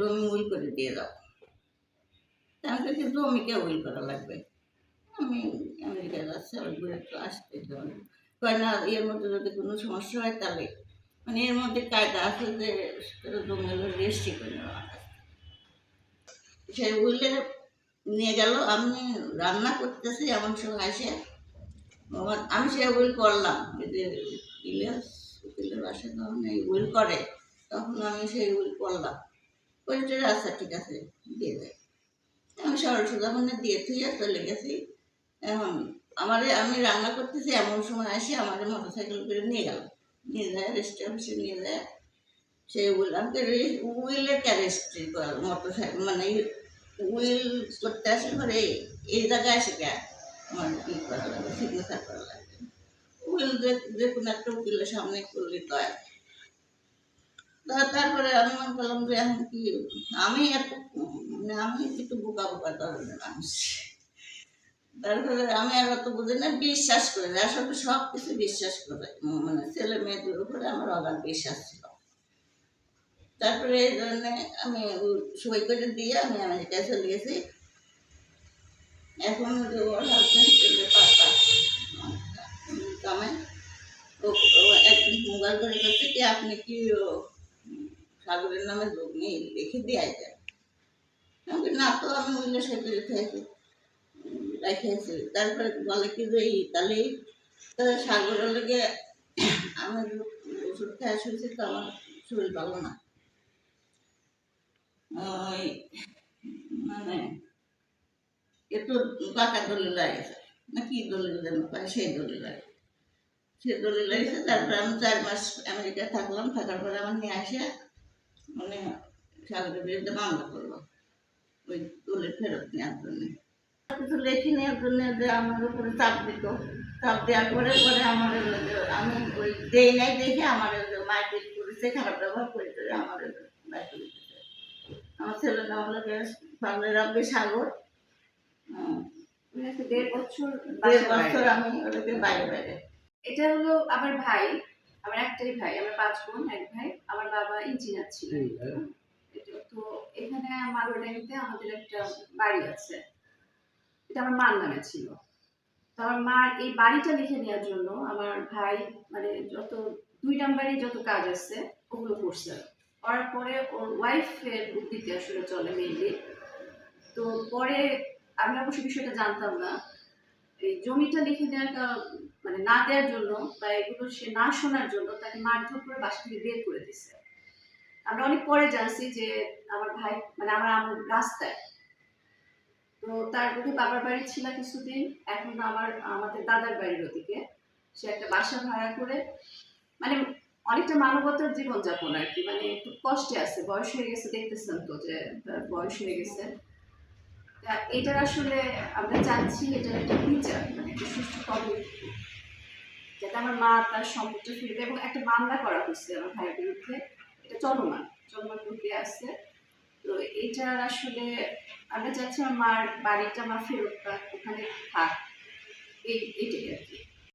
জমি উইল করে দিয়ে দাও। তা আমি কাছে জমিকে উইল করা লাগবে। আমি আমেরিকা যাচ্ছি, আবার ঘুরে একটু আসতে কয় না, এর মধ্যে যদি কোনো সমস্যা হয় তাহলে। মানে এর মধ্যে কায়দা আছে যে সেটা জমি হলো রেজিস্ট্রি করে নেওয়া। সেই উইলে নিয়ে গেল, আমি রান্না করতেছি, এমন সব আসে আমি সে উইল করলাম। যে ইলিয়াস উকিলের বাসায় যখন এই উইল করে, তখন আমি সেই উইল করলাম। আচ্ছা ঠিক আছে, দিয়ে আমি সোজা মানে দিয়ে থুয়ে চলে গেছি। এখন আমারে, আমি রান্না করতেছি, এমন সময় আসি আমাদের মোটর সাইকেল করে নিয়ে গেল। নিয়ে যায় রেজিস্ট্রি অফিসে নিয়ে যায়। সেই উইল আমাকে উইলের ক্যারেস্ট্রি করার মোটর সাইকেল মানে উইল করতে আসে পরে এই- জায়গায় আসে কে? আমার ই করা লাগবে সিগনেচার করা লাগবে উইল যে কোনো একটা উকিলের সামনে করলে তো আর তারপরে আমি মনে করলাম যে এখন কি, আমি এত মানে আমি একটু বোকা বোকা ধরনের মানুষ। তারপরে আমি আর অত বুঝি না, বিশ্বাস করে না। আসলে সব কিছু বিশ্বাস করে। মানে ছেলে মেয়েদের উপরে আমার অগাধ বিশ্বাস ছিল। তারপরে এই জন্য আমি সই করে দিয়ে আমি আমেরিকায় চলে গেছি। এখন যে ওর হাজব্যান্ড যে পাতা কামে ও ও একদিন মোবাইল করে করছে কি, আপনি কি সাগরের নামে জমি লিখে দিয়ে যায়। আমি না তো, আমি সই করে খেয়েছি রেখেছি তারপরে বলে কি যে ই তাহলে সাগরের লেগে আমি ওষুধ খেয়ে শুয়েছি তো আমার শরীর ভালো না। ওই মানে একটু পাকা দলিল লাগেছে না কি দলিল যেন পায়, সেই দলিল লাগে সেই দলিল লাগেছে তারপরে আমি চার মাস আমেরিকায় থাকলাম, থাকার পরে আমার নিয়ে আসে মানে সাগরের বিরুদ্ধে মামলা করল। ওই দলিল ফেরত নেওয়ার জন্য। কিছু লেখি নেওয়ার জন্য যে আমার উপরে চাপ দিত। চাপ দেওয়ার পরে পরে আমার আমি ওই দেই নাই দেখে আমার মারপিট করেছে খারাপ ব্যবহার করেছে আমার আমার ছেলের নাম হলো গিয়ে বাংলার রাব্বি সাগর। মানে দেড় বছর দেড় বছর বাইরে। আমি ওদেরকে বাইরে বাইরে। এটা হলো আমার ভাই। আমার একটাই ভাই আমার পাঁচ বোন এক ভাই আমার বাবা ইঞ্জিনিয়ার ছিলেন। তো এখানে মারোডাঙ্গিতে আমাদের একটা বাড়ি আছে। এটা আমার মার নামে ছিল। তো আমার মার এই বাড়িটা লিখে নেওয়ার জন্য আমার ভাই মানে যত দুই নাম্বারই যত কাজ আছে ওগুলো করছে। করার পরে ওর ওয়াইফের বুদ্ধিতে আসলে চলে মেইনলি তো পরে আমি অবশ্য বিষয়টা জানতাম না। এই জমিটা লিখে দেওয়াটা মানে না দেওয়ার জন্য বা এগুলো সে না শোনার জন্য তাকে মারধর করে বাসা থেকে বের করে দিচ্ছে আমরা অনেক পরে জানছি যে আমার ভাই মানে আমার আমার রাস্তায়। তো তার ওদিকে বাবার বাড়ি ছিল কিছুদিন, এখন আমার, আমাদের দাদার বাড়ির ওদিকে। সে একটা বাসা ভাড়া করে মানে অনেকটা মানবতার জীবনযাপন আর কি মানে একটু কষ্টে আছে, বয়স হয়ে গেছে, দেখতেছেন তো যে তার বয়স হয়ে গেছে। এটার আসলে আমরা চাচ্ছি এটার একটা বিচার মানে একটা সুষ্ঠু তদন্ত যাতে আমার মা তার সমুদ্র ফিরবে এবং একটা মামলা করা হচ্ছে আমার ভাইয়ের বিরুদ্ধে। এটা চলমান চলমান প্রক্রিয়া আছে। তো এটা আসলে আমরা চাচ্ছি আমার মার বাড়িটা, আমার ফেরত ওখানে থাক। এই এটাই আর কি।